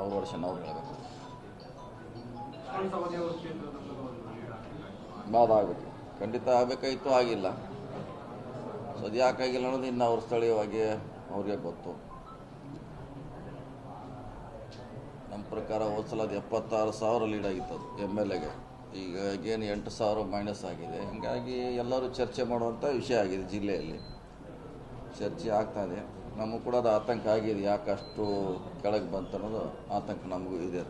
ಅವ್ರ ವರ್ಷ ಅವ್ರು ಹೇಳಬೇಕು. ಬಾಧ ಆಗಬೇಕು ಖಂಡಿತ ಆಗಬೇಕಾಗಿತ್ತು ಆಗಿಲ್ಲ. ಸೊ ಅದು ಯಾಕಾಗಿಲ್ಲ ಅನ್ನೋದು ಇನ್ನು ಅವ್ರ ಸ್ಥಳೀಯವಾಗಿ ಅವ್ರಿಗೆ ಗೊತ್ತು. ನಮ್ಮ ಪ್ರಕಾರ ಹೋದ್ಸಲ ಅದು ಎಪ್ಪತ್ತಾರು ಸಾವಿರ ಲೀಡ್ ಆಗಿತ್ತು ಅದು, ಎಂ ಎಲ್ ಎಗೆ. ಈಗ ಏನು ಎಂಟು ಸಾವಿರ ಮೈನಸ್ ಆಗಿದೆ. ಹಾಗಾಗಿ ಎಲ್ಲರೂ ಚರ್ಚೆ ಮಾಡುವಂಥ ವಿಷಯ ಆಗಿದೆ ಜಿಲ್ಲೆಯಲ್ಲಿ. ಚರ್ಚೆ ಆಗ್ತಾ ಇದೆ. ನಮಗೂ ಕೂಡ ಅದು ಆತಂಕ ಆಗಿದೆ. ಯಾಕೆ ಅಷ್ಟು ಕೆಳಗೆ ಬಂತು ಅನ್ನೋದು ಆತಂಕ ನಮಗೂ ಇದೆ.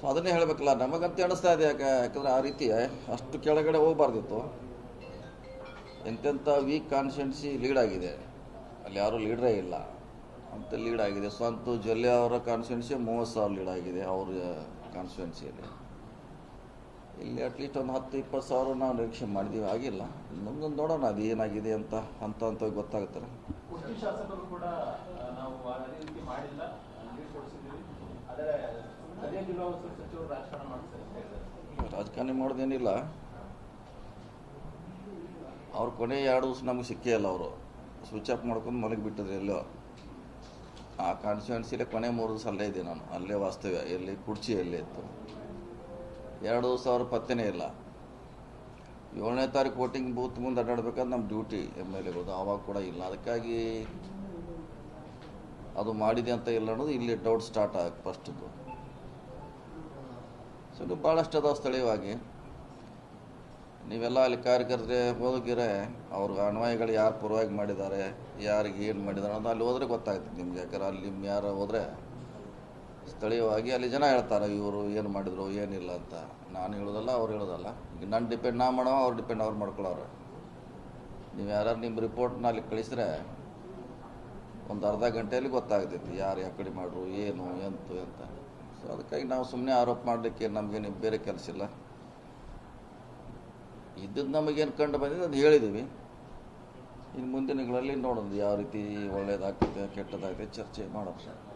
ಸೊ, ಅದನ್ನೇ ಹೇಳಬೇಕಲ್ಲ, ನಮಗಂತ ಅನಿಸ್ತಾ ಇದೆ ಯಾಕೆ ಯಾಕಂದ್ರೆ ಆ ರೀತಿ ಅಷ್ಟು ಕೆಳಗಡೆ ಹೋಗ್ಬಾರ್ದಿತ್ತು. ಎಂತೆಂಥ ವೀಕ್ ಕಾನ್ಸ್ಟೆನ್ಸಿ ಲೀಡ್ ಆಗಿದೆ. ಅಲ್ಲಿ ಯಾರೂ ಲೀಡ್ರೇ ಇಲ್ಲ. ಅಂತ ಲೀಡ್ ಆಗಿದೆ. ಸ್ವಂತ ಜೊಲ್ಲೆ ಅವರ ಕಾನ್ಸ್ಟೆನ್ಸಿ ಮೂವತ್ತು ಸಾವಿರ ಲೀಡ್ ಆಗಿದೆ, ಅವ್ರ ಕಾನ್ಸ್ಟಿಟ್ಯೂನ್ಸಿಯಲ್ಲಿ ಇಲ್ಲಿ ಅಟ್ಲೀಸ್ಟ್ ಒಂದು ಹತ್ತು ಇಪ್ಪತ್ತು ಸಾವಿರ ನಾವು ನಿರೀಕ್ಷೆ ಮಾಡಿದ್ದೀವಿ ಆಗಿಲ್ಲ. ನಮ್ಗೊಂದು ನೋಡೋಣ ಅದು ಏನಾಗಿದೆ ಅಂತ ಅಂತ ಹಂತ ಗೊತ್ತಾಗುತ್ತಲ್ಲ. ಅಂತ ಹೇಳಿದ್ದಾರೆ. ರಾಜಕಾರಣ ಮಾಡೋದೇನಿಲ್ಲ. ಅವ್ರು ಕೊನೆ ಎರಡು ದಿವಸ ನಮಗೆ ಸಿಕ್ಕೇ ಇಲ್ಲ ಅವರು. ಸ್ವಿಚ್ ಆಫ್ ಮಾಡ್ಕೊಂಡು ಮಲಗಿ ಬಿಟ್ಟಿದ್ರು ಎಲ್ಲೋ. ಆ ಕಾನ್ಸ್ಟಿಟ್ಯೂನ್ಸಿಲೇ ಕೊನೆ ಮೂರು ದಿವಸ ಅಲ್ಲೇ ಇದ್ದೆ ನಾನು. ಅಲ್ಲೇ ವಾಸ್ತವ್ಯ ಎಲ್ಲಿ ಕುರ್ಚಿ ಎಲ್ಲೇ ಇತ್ತು. ಎರಡು ಸಾವಿರ ಪತ್ತೆನೇ ಇಲ್ಲ. ಏಳನೇ ತಾರೀಕು ವೋಟಿಂಗ್ ಬೂತ್ ಮುಂದೆ ಅಡ್ಡಾಡ್ಬೇಕಾದ್ರೆ ನಮ್ಮ ಡ್ಯೂಟಿ ಎಂ ಎಲ್ ಎಗೋದು ಆವಾಗ ಕೂಡ ಇಲ್ಲ. ಅದಕ್ಕಾಗಿ ಅದು ಮಾಡಿದೆ ಅಂತ ಇಲ್ಲ ಅನ್ನೋದು ಇಲ್ಲಿ ಡೌಟ್ ಸ್ಟಾರ್ಟ್ ಆಗ ಫಸ್ಟದ್ದು ಸೊ ಇದು ಭಾಳಷ್ಟು ಅದಾವ ಸ್ಥಳೀಯವಾಗಿ. ನೀವೆಲ್ಲ ಅಲ್ಲಿ ಕಾರ್ಯಕರ್ತರೆ ಹೋಗಿರೆ ಅವ್ರ ಅನ್ವಯಗಳು ಯಾರು ಪರವಾಗಿ ಮಾಡಿದ್ದಾರೆ, ಯಾರಿಗೆ ಏನು ಮಾಡಿದ್ದಾರೆ ಅನ್ನೋದು ಅಲ್ಲಿ ಹೋದ್ರೆ ಗೊತ್ತಾಗ್ತದೆ ನಿಮ್ಗೆ. ಯಾಕಂದ್ರೆ ಅಲ್ಲಿ ಯಾರು ಹೋದರೆ ಸ್ಥಳೀಯವಾಗಿ ಅಲ್ಲಿ ಜನ ಹೇಳ್ತಾರೆ, ಇವರು ಏನು ಮಾಡಿದ್ರು, ಏನಿಲ್ಲ ಅಂತ. ನಾನು ಹೇಳೋದಲ್ಲ, ಅವ್ರು ಹೇಳೋದಲ್ಲ. ನಾನು ಡಿಪೆಂಡ್ ನಾ ಮಾಡೋ ಅವ್ರು ಡಿಪೆಂಡ್ ಅವ್ರು ಮಾಡ್ಕೊಳ್ಳೋರು. ನೀವು ಯಾರು ನಿಮ್ಮ ರಿಪೋರ್ಟ್ನ ಅಲ್ಲಿ ಕಳಿಸಿದ್ರೆ ಒಂದು ಅರ್ಧ ಗಂಟೆಯಲ್ಲಿ ಗೊತ್ತಾಗ್ತೈತಿ ಯಾರು ಯಾವ ಕಡೆ ಮಾಡ್ರು, ಏನು, ಎಂತು ಅಂತ. ಸೊ ಅದಕ್ಕಾಗಿ ನಾವು ಸುಮ್ಮನೆ ಆರೋಪ ಮಾಡಲಿಕ್ಕೆ ನಮಗೇನು ಬೇರೆ ಕೆಲಸ ಇಲ್ಲ. ಇದ್ದದ್ದು ನಮಗೇನು ಕಂಡು ಬಂದಿದೆ ಅದು ಹೇಳಿದ್ದೀವಿ ಇನ್ನು ಮುಂದಿನಗಳಲ್ಲಿ ನೋಡೋದು ಯಾವ ರೀತಿ ಒಳ್ಳೆಯದಾಗ್ತದೆ ಕೆಟ್ಟದಾಗ್ತದೆ ಚರ್ಚೆ ಮಾಡೋದು